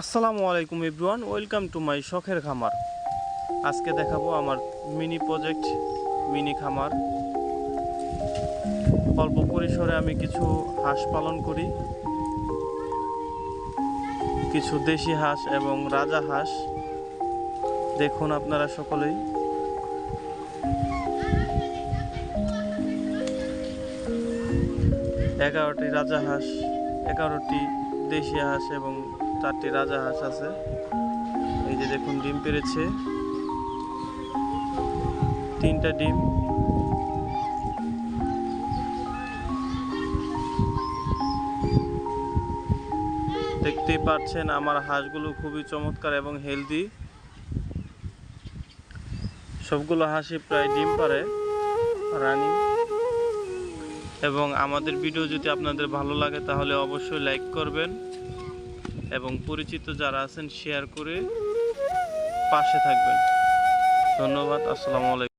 আসসালামু আলাইকুম everyone, welcome to my শখের খামার। আজকে দেখাবো আমার মিনি প্রজেক্ট, মিনি খামার। অল্প পরিসরে আমি কিছু হাঁস পালন করি। কিছু দেশি হাঁস এবং রাজা হাঁস। দেখুন আপনারা সকলেই। এগারোটি রাজা হাঁস, এগারোটি দেশি হাঁস এবং চারটি রাজা হাঁস আছে। এই যে দেখুন, ডিম পেরেছে। তিনটা ডিম। দেখতেই পাচ্ছেন, আমার হাঁসগুলো খুবই চমৎকার এবং হেলদি সবগুলো হাঁসই প্রায় ডিম পারে, রানি। এবং আমাদের ভিডিও যদি আপনাদের ভালো লাগে, তাহলে অবশ্যই লাইক করবেন। এবং পরিচিত যারা আছেন শেয়ার করে পাশে থাকবেন। ধন্যবাদ আসসালামু আলাইকুম।